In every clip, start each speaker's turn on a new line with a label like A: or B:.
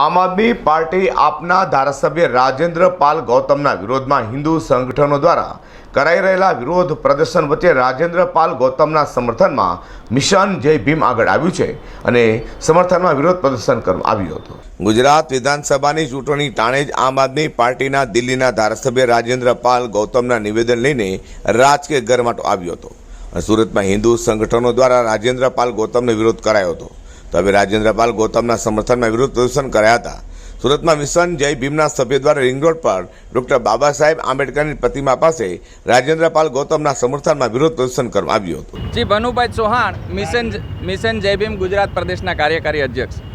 A: આમ આદમી પાર્ટી આપના ધારાસભ્ય રાજેન્દ્ર પાલ ગૌતમના વિરોધમાં હિન્દુ સંગઠનો દ્વારા કરાઈ રહેલા વિરોધ પ્રદર્શન વચ્ચે રાજેન્દ્ર પાલ ગૌતમના સમર્થનમાં મિશન જય ભીમ આગળ આવ્યું છે અને સમર્થનમાં વિરોધ પ્રદર્શન કરવામાં આવ્યું હતું. ગુજરાત વિધાનસભાની ચૂંટણી ટાણે જ આમ આદમી પાર્ટીના દિલ્હીના ધારાસભ્ય રાજેન્દ્ર પાલ ગૌતમના નિવેદન લઈને રાજકીય ગરમાટો આવ્યો હતો. સુરતમાં હિન્દુ સંગઠનો દ્વારા રાજેન્દ્ર પાલ ગૌતમને વિરોધ કરાયો હતો. તો હવે રાજેન્દ્રપાલ ગૌતમના સમર્થનમાં વિરોધ પ્રદર્શન કર્યા હતા. સુરતમાં મિશન જય ભીમના સભ્ય દ્વારા રિંગ રોડ પર ડોક્ટર બાબા સાહેબ આંબેડકરની પ્રતિમા પાસે રાજેન્દ્રપાલ ગૌતમના સમર્થનમાં વિરોધ પ્રદર્શન કરવામાં આવ્યું હતું.
B: G Bhanubhai Chauhan, mission mission Jai Bhim Gujarat પ્રદેશના કાર્યકારી અધ્યક્ષ.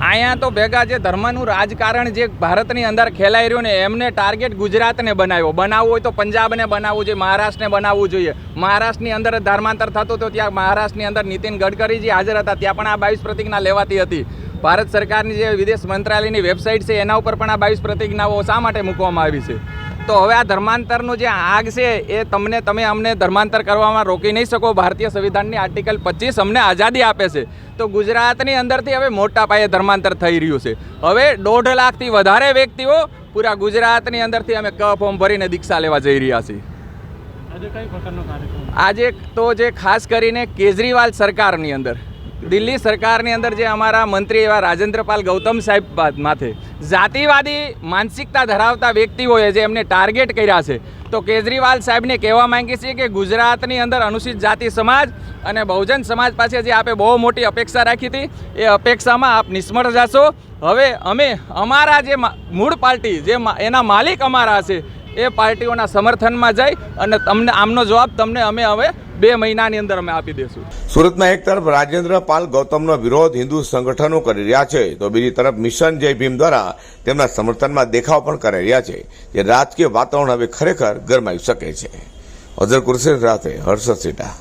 B: અહીંયા તો ભેગા જે ધર્મનું રાજકારણ જે ભારતની અંદર ખેલાઈ રહ્યું ને એમને ટાર્ગેટ ગુજરાતને બનાવ્યો. બનાવવું હોય તો પંજાબને બનાવવું જોઈએ, મહારાષ્ટ્રને બનાવવું જોઈએ. મહારાષ્ટ્રની અંદર ધર્માંતર થતું હતું, ત્યાં મહારાષ્ટ્રની અંદર નીતિન ગડકરીજી હાજર હતા, ત્યાં પણ આ બાવીસ પ્રતિજ્ઞા લેવાતી હતી. ભારત સરકારની જે વિદેશ મંત્રાલયની વેબસાઇટ છે, એના ઉપર પણ આ બાવીસ પ્રતિજ્ઞાઓ શા માટે મૂકવામાં આવી છે? તો હવે આ ધર્માંતરનું જે આગ છે એ તમને તમે અમને ધર્માંતર કરવામાં રોકી નહીં શકો. ભારતીય સંવિધાનની આર્ટિકલ પચીસ અમને આઝાદી આપે છે. તો ગુજરાતની અંદરથી હવે મોટા પાયે ધર્માંતર થઈ રહ્યું છે. હવે દોઢ લાખથી વધારે વ્યક્તિઓ પૂરા ગુજરાતની અંદરથી અમે ક ફોર્મ ભરીને દીક્ષા લેવા જઈ રહ્યા છીએ.
C: આજે કઈ પ્રકારનો કાર્યક્રમ?
B: આજે તો જે ખાસ કરીને કેજરીવાલ સરકારની અંદર. દિલ્હી સરકારની અંદર જે અમારા મંત્રી એવા રાજેન્દ્રપાલ ગૌતમ સાહેબ માથે જાતિવાદી માનસિકતા ધરાવતા વ્યક્તિઓએ જે એમને ટાર્ગેટ કર્યા છે, તો કેજરીવાલ સાહેબને કહેવા માંગીએ છીએ કે ગુજરાતની અંદર અનુસૂચિત જાતિ સમાજ અને બહુજન સમાજ પાસે જે આપે બહુ મોટી અપેક્ષા રાખી હતી, એ અપેક્ષામાં આપ નિષ્ફળ જશો. હવે અમે અમારા જે મૂળ પાર્ટી જે એના માલિક અમારા છે, એ પાર્ટીઓના સમર્થનમાં જઈ અને તમને આમનો જવાબ તમને અમે હવે બે મહિનાની અંદર અમે આપી દઈશું
A: સુરતમાં એક તરફ રાજેન્દ્ર પાલ ગૌતમનો વિરોધ હિન્દુ સંગઠનો કરી રહ્યા છે, તો બીજી તરફ મિશન જય ભીમ દ્વારા તેમના સમર્થનમાં દેખાવ પણ કરી રહ્યા છે, જે રાજકીય વાતાવરણ હવે ખરેખર ગરમાવી શકે છે. અઝર કુરશી સાથે હર્ષદ સેટા.